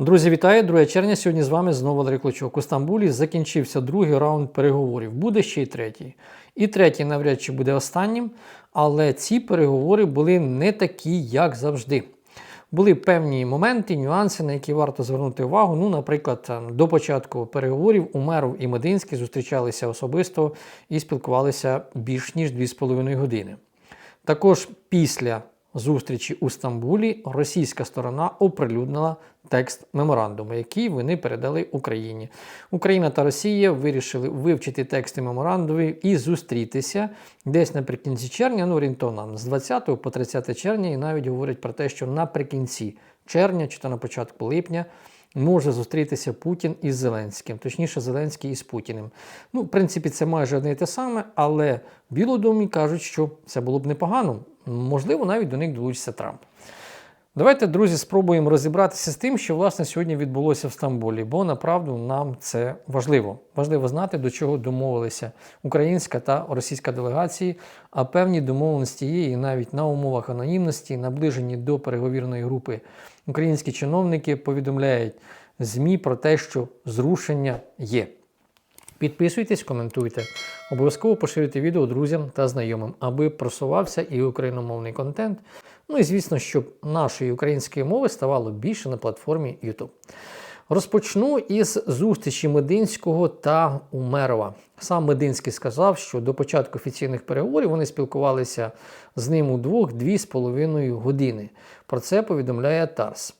Друзі, вітаю! 2 червня. Сьогодні з вами знову Валерій Клочок. У Стамбулі закінчився другий раунд переговорів. Буде ще й третій. І третій навряд чи буде останнім, але ці переговори були не такі, як завжди. Були певні моменти, нюанси, на які варто звернути увагу. Ну, наприклад, до початку переговорів Умеров і Мединський зустрічалися особисто і спілкувалися більш ніж 2,5 години. Також після зустрічі у Стамбулі російська сторона оприлюднила текст меморандуму, який вони передали Україні. Україна та Росія вирішили вивчити тексти меморандумів і зустрітися десь наприкінці червня, ну орієнтовно з 20 по 30 червня, і навіть говорять про те, що наприкінці червня чи то на початку липня. Може зустрітися Путін із Зеленським, точніше, Зеленський із Путіним. Ну, в принципі, це майже одне і те саме, але в Білодомі кажуть, що це було б непогано. Можливо, навіть до них долучиться Трамп. Давайте, друзі, спробуємо розібратися з тим, що власне сьогодні відбулося в Стамбулі, бо направду нам це важливо. Важливо знати, до чого домовилися українська та російська делегації, а певні домовленості є і навіть на умовах анонімності, наближені до переговірної групи українські чиновники повідомляють ЗМІ про те, що зрушення є. Підписуйтесь, коментуйте. Обов'язково поширюйте відео друзям та знайомим, аби просувався і україномовний контент. Ну і звісно, щоб нашої української мови ставало більше на платформі YouTube. Розпочну із зустрічі Мединського та Умерова. Сам Мединський сказав, що до початку офіційних переговорів вони спілкувалися з ним удвох дві з половиною години. Про це повідомляє Тарс.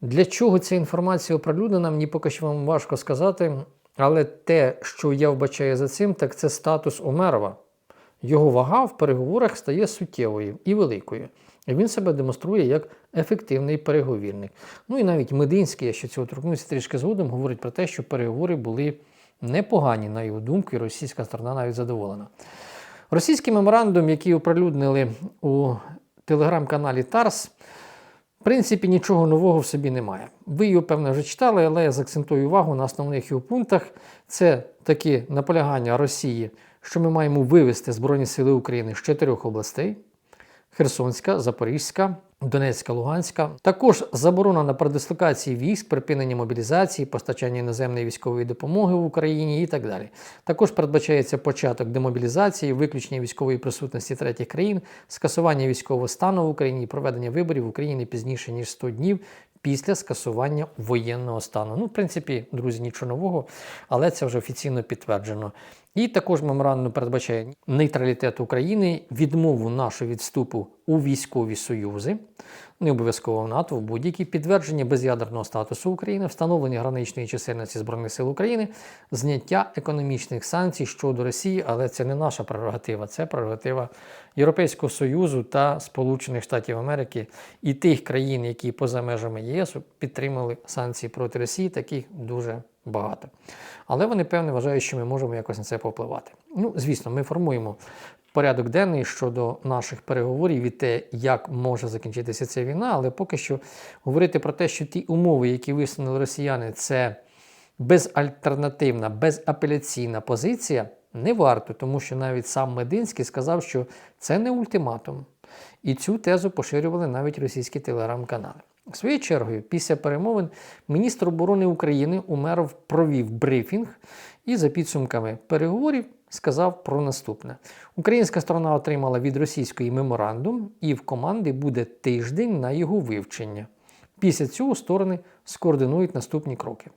Для чого ця інформація оприлюднена, мені поки що вам важко сказати. Але те, що я вбачаю за цим, так це статус Умерова. Його вага в переговорах стає суттєвою і великою. І він себе демонструє як ефективний переговірник. Ну і навіть Мединський, я ще цього торкнуся трішки згодом, говорить про те, що переговори були непогані, на його думку, і російська сторона навіть задоволена. Російський меморандум, який оприлюднили у телеграм-каналі Тарс, в принципі, нічого нового в собі немає. Ви його, певно, вже читали, але я заакцентую увагу на основних його пунктах. Це такі наполягання Росії, що ми маємо вивести Збройні Сили України з чотирьох областей: Херсонська, Запорізька, Донецька, Луганська. Також заборона на передислокації військ, припинення мобілізації, постачання іноземної військової допомоги в Україні і так далі. Також передбачається початок демобілізації, виключення військової присутності третіх країн, скасування військового стану в Україні проведення виборів в Україні пізніше ніж 100 днів. Після скасування воєнного стану. Ну, в принципі, друзі, нічого нового, але це вже офіційно підтверджено. І також меморандум передбачає нейтралітет України, відмову нашого відступу у військові союзи, не обов'язково в НАТО, в будь-які підтвердження без'ядерного статусу України, встановлення граничної чисельності Збройних сил України, зняття економічних санкцій щодо Росії, але це не наша прерогатива, це прерогатива Європейського Союзу та Сполучених Штатів Америки і тих країн, які поза межами ЄС підтримали санкції проти Росії, таких дуже багато. Але вони, певне, вважають, що ми можемо якось на це попливати. Ну, звісно, ми формуємо порядок денний щодо наших переговорів і те, як може закінчитися ця війна, але поки що говорити про те, що ті умови, які висунули росіяни, це безальтернативна, безапеляційна позиція, не варто, тому що навіть сам Мединський сказав, що це не ультиматум. І цю тезу поширювали навіть російські телеграм-канали. Своєю чергою, після перемовин, міністр оборони України Умеров провів брифінг і за підсумками переговорів сказав про наступне: Українська сторона отримала від російської меморандум, і в команди буде тиждень на його вивчення. Після цього сторони скоординують наступні кроки.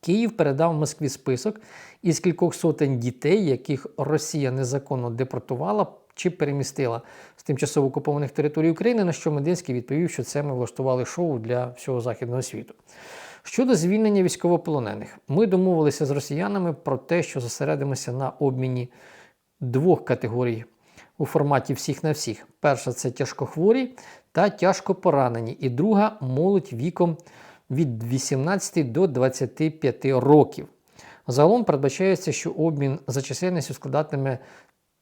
Київ передав Москві список із кількох сотень дітей, яких Росія незаконно депортувала чи перемістила з тимчасово окупованих територій України, на що Мединський відповів, що це ми влаштували шоу для всього західного світу. Щодо звільнення військовополонених, ми домовилися з росіянами про те, що зосередимося на обміні двох категорій у форматі всіх на всіх. Перша це тяжкохворі та тяжко поранені, і друга молодь віком від 18 до 25 років. Загалом передбачається, що обмін за чисельністю складатиме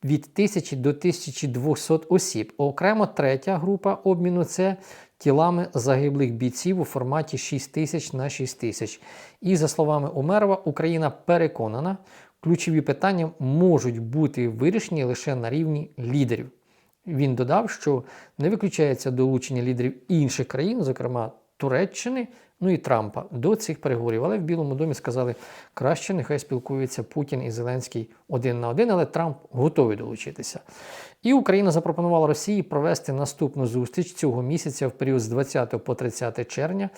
від 1000 до 1200 осіб. Окремо третя група обміну це тілами загиблих бійців у форматі 6000 на 6000. І за словами Умерова, Україна переконана, ключові питання можуть бути вирішені лише на рівні лідерів. Він додав, що не виключається долучення лідерів інших країн, зокрема Туреччини, ну і Трампа до цих переговорів. Але в Білому домі сказали, краще нехай спілкуються Путін і Зеленський один на один, але Трамп готовий долучитися. І Україна запропонувала Росії провести наступну зустріч цього місяця в період з 20 по 30 червня.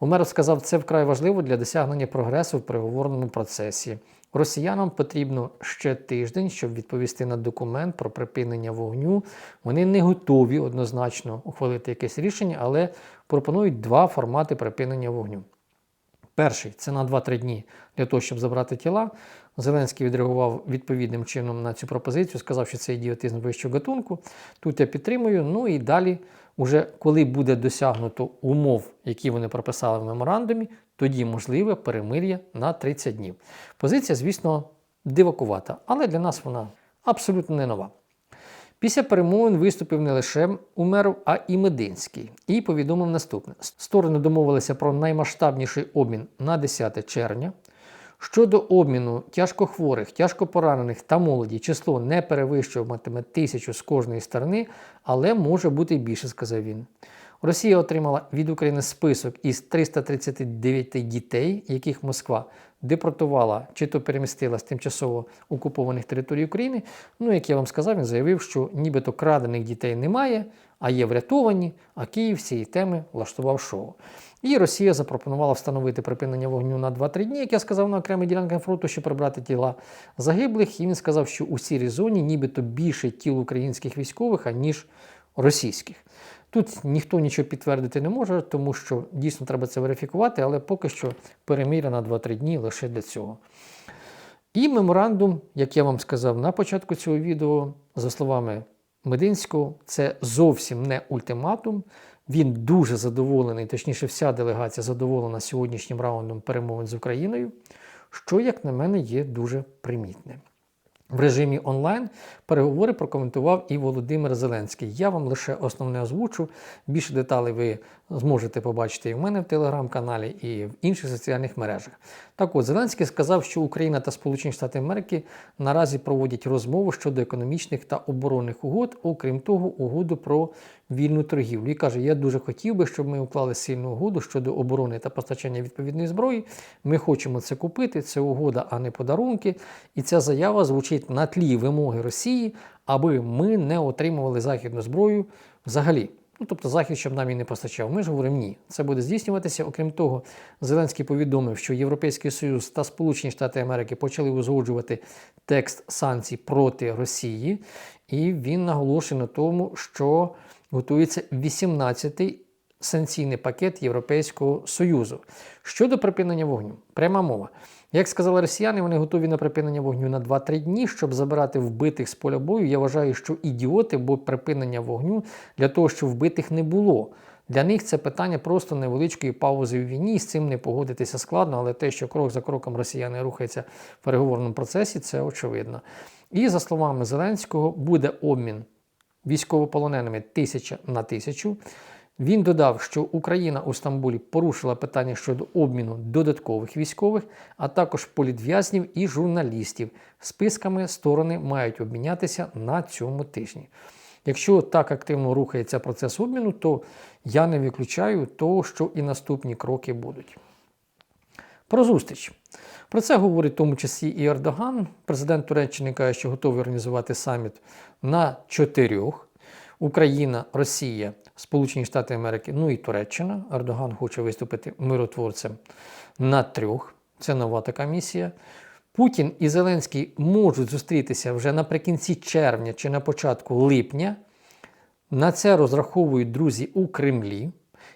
Умеров сказав, це вкрай важливо для досягнення прогресу в переговорному процесі. Росіянам потрібно ще тиждень, щоб відповісти на документ про припинення вогню. Вони не готові однозначно ухвалити якесь рішення, але пропонують два формати припинення вогню. Перший це на 2-3 дні для того, щоб забрати тіла. Зеленський відреагував відповідним чином на цю пропозицію, сказав, що це ідіотизм вищого гатунку. Тут я підтримую. Ну і далі, уже коли буде досягнуто умов, які вони прописали в меморандумі, тоді можливе перемир'я на 30 днів. Позиція, звісно, дивакувата, але для нас вона абсолютно не нова. Після перемовин виступив не лише Умеров, а і Мединський і повідомив наступне: сторони домовилися про наймасштабніший обмін на 10 червня. Щодо обміну тяжкохворих, тяжкопоранених та молоді, число не перевищуватиме тисячу з кожної сторони, але може бути більше, сказав він. Росія отримала від України список із 339 дітей, яких Москва депортувала чи то перемістила з тимчасово окупованих територій України. Ну, як я вам сказав, він заявив, що нібито крадених дітей немає, а є врятовані, а Київ цієї теми влаштував шоу. І Росія запропонувала встановити припинення вогню на 2-3 дні, як я сказав, на окремій ділянках фронту, щоб прибрати тіла загиблих. І він сказав, що у сірій зоні нібито більше тіл українських військових, аніж російських. Тут ніхто нічого підтвердити не може, тому що дійсно треба це верифікувати, але поки що переміря на 2-3 дні лише для цього. І меморандум, як я вам сказав на початку цього відео, за словами Мединського, це зовсім не ультиматум. Він дуже задоволений, точніше, вся делегація задоволена сьогоднішнім раундом перемовин з Україною, що, як на мене, є дуже примітним. В режимі онлайн переговори прокоментував і Володимир Зеленський. Я вам лише основне озвучу. Більше деталей ви зможете побачити і в мене в телеграм-каналі, і в інших соціальних мережах. Так от Зеленський сказав, що Україна та Сполучені Штати Америки наразі проводять розмову щодо економічних та оборонних угод, окрім того, угоду про вільну торгівлю. І каже: Я дуже хотів би, щоб ми уклали сильну угоду щодо оборони та постачання відповідної зброї. Ми хочемо це купити. Це угода, а не подарунки. І ця заява звучить на тлі вимоги Росії, аби ми не отримували західну зброю взагалі. Ну, тобто Захід, щоб нам і не постачав. Ми ж говоримо ні. Це буде здійснюватися. Окрім того, Зеленський повідомив, що Європейський Союз та Сполучені Штати Америки почали узгоджувати текст санкцій проти Росії, і він наголошує на тому, що готується 18-й санкційний пакет Європейського Союзу. Щодо припинення вогню, пряма мова. Як сказали росіяни, вони готові на припинення вогню на 2-3 дні, щоб забирати вбитих з поля бою. Я вважаю, що ідіоти, бо припинення вогню для того, щоб вбитих не було. Для них це питання просто невеличкої паузи в війні, з цим не погодитися складно, але те, що крок за кроком росіяни рухаються в переговорному процесі, це очевидно. І за словами Зеленського, буде обмін військовополоненими тисяча на тисячу. Він додав, що Україна у Стамбулі порушила питання щодо обміну додаткових військових, а також політв'язнів і журналістів. Списками сторони мають обмінятися на цьому тижні. Якщо так активно рухається процес обміну, то я не виключаю того, що і наступні кроки будуть. Про зустріч. Про це говорить в тому числі і Ердоган. Президент Туреччини каже, що готовий організувати саміт на чотирьох: Україна, Росія, Сполучені Штати Америки, ну і Туреччина. Ердоган хоче виступити миротворцем на трьох. Це нова така місія. Путін і Зеленський можуть зустрітися вже наприкінці червня чи на початку липня. На це розраховують друзі у Кремлі.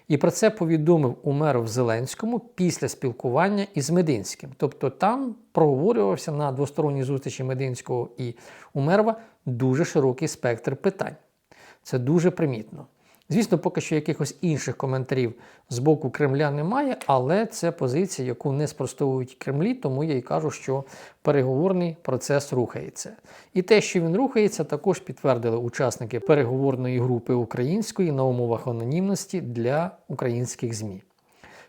І про це повідомив Умеров Зеленському після спілкування із Мединським. Тобто там проговорювався на двосторонній зустрічі Мединського і Умерова дуже широкий спектр питань. Це дуже примітно. Звісно, поки що якихось інших коментарів з боку Кремля немає, але це позиція, яку не спростовують Кремлі, тому я і кажу, що переговорний процес рухається. І те, що він рухається, також підтвердили учасники переговорної групи української на умовах анонімності для українських ЗМІ.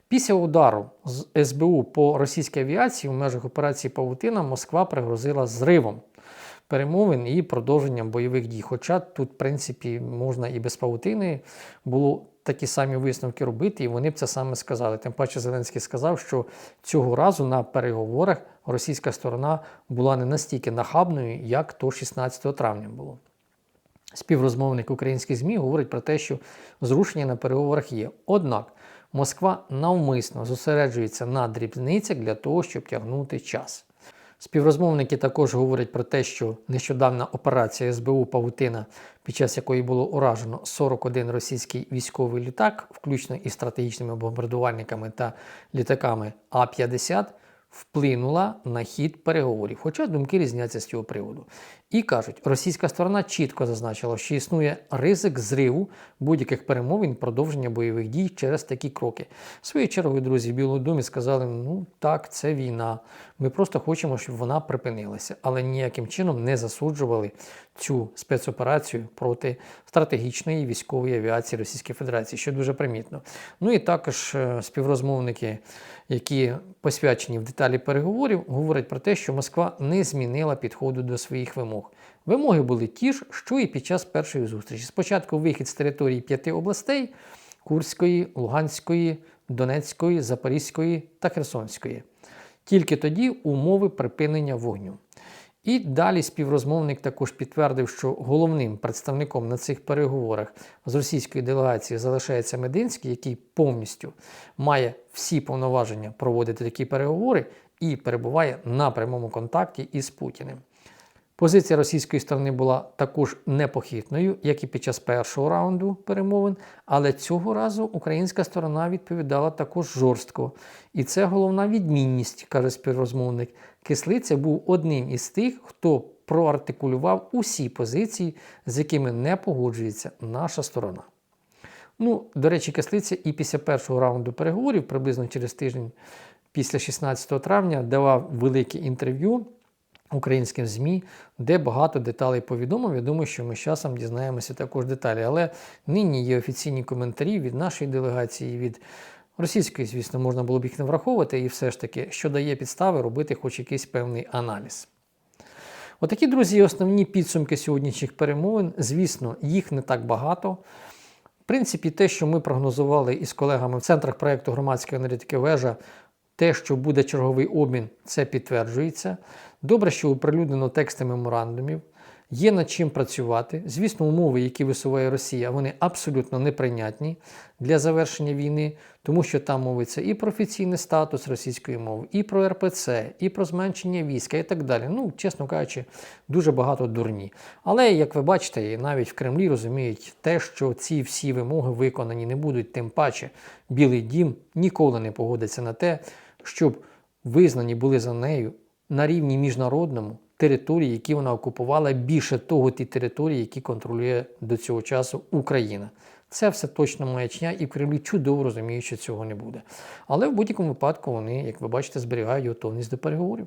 Після удару з СБУ по російській авіації в межах операції Павутина Москва пригрозила зривом перемовин і продовженням бойових дій. Хоча тут, в принципі, можна і без павутини було такі самі висновки робити, і вони б це саме сказали. Тим паче Зеленський сказав, що цього разу на переговорах російська сторона була не настільки нахабною, як то 16 травня було. Співрозмовник українських ЗМІ говорить про те, що зрушення на переговорах є. Однак Москва навмисно зосереджується на дрібницях для того, щоб тягнути час. Співрозмовники також говорять про те, що нещодавна операція СБУ Павутина, під час якої було уражено 41 російський військовий літак, включно із стратегічними бомбардувальниками та літаками А-50, вплинула на хід переговорів, хоча думки різняться з цього приводу. І кажуть, російська сторона чітко зазначила, що існує ризик зриву будь-яких перемовин продовження бойових дій через такі кроки. Своєю чергою, друзі, в Білому домі сказали: ну так, це війна. Ми просто хочемо, щоб вона припинилася, але ніяким чином не засуджували цю спецоперацію проти стратегічної військової авіації Російської Федерації, що дуже примітно. Ну і також е, співрозмовники, які посвячені в деталі переговорів, говорять про те, що Москва не змінила підходу до своїх вимог. Вимоги були ті ж, що і під час першої зустрічі. Спочатку вихід з території п'яти областей Курської, Луганської, Донецької, Запорізької та Херсонської. Тільки тоді умови припинення вогню. І далі співрозмовник також підтвердив, що головним представником на цих переговорах з російської делегації залишається Мединський, який повністю має всі повноваження проводити такі переговори і перебуває на прямому контакті із Путіним. Позиція російської сторони була також непохитною, як і під час першого раунду перемовин, але цього разу українська сторона відповідала також жорстко. І це головна відмінність, каже співрозмовник. Кислиця був одним із тих, хто проартикулював усі позиції, з якими не погоджується наша сторона. Ну, до речі, Кислиця і після першого раунду переговорів, приблизно через тиждень після 16 травня, давав велике інтерв'ю українським ЗМІ, де багато деталей повідомив. Я думаю, що ми з часом дізнаємося також деталі. Але нині є офіційні коментарі від нашої делегації, від російської, звісно, можна було б їх не враховувати, і все ж таки, що дає підстави робити хоч якийсь певний аналіз. Отакі, друзі, основні підсумки сьогоднішніх перемовин. Звісно, їх не так багато. В принципі, те, що ми прогнозували із колегами в центрах проєкту громадської аналітики вежа, те, що буде черговий обмін, це підтверджується. Добре, що оприлюднено тексти меморандумів. Є над чим працювати. Звісно, умови, які висуває Росія, вони абсолютно неприйнятні для завершення війни, тому що там мовиться і про офіційний статус російської мови, і про РПЦ, і про зменшення війська, і так далі. Ну, чесно кажучи, дуже багато дурні. Але, як ви бачите, навіть в Кремлі розуміють те, що ці всі вимоги виконані не будуть, тим паче Білий дім ніколи не погодиться на те, щоб визнані були за нею на рівні міжнародному території, які вона окупувала, більше того, ті території, які контролює до цього часу Україна. Це все точно маячня, і в Кремлі чудово розуміють, що цього не буде. Але в будь-якому випадку вони, як ви бачите, зберігають готовність до переговорів.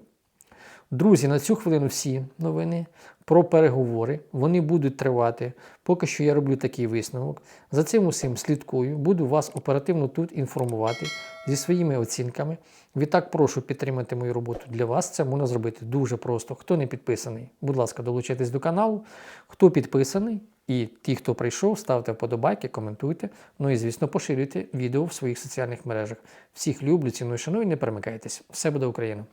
Друзі, на цю хвилину всі новини про переговори. Вони будуть тривати. Поки що я роблю такий висновок. За цим усім слідкую, буду вас оперативно тут інформувати зі своїми оцінками. Відтак прошу підтримати мою роботу для вас. Це можна зробити дуже просто. Хто не підписаний, будь ласка, долучайтесь до каналу. Хто підписаний, і ті, хто прийшов, ставте вподобайки, коментуйте. Ну і, звісно, поширюйте відео в своїх соціальних мережах. Всіх люблю, ціную, шаную, не перемикайтесь. Все буде Україна!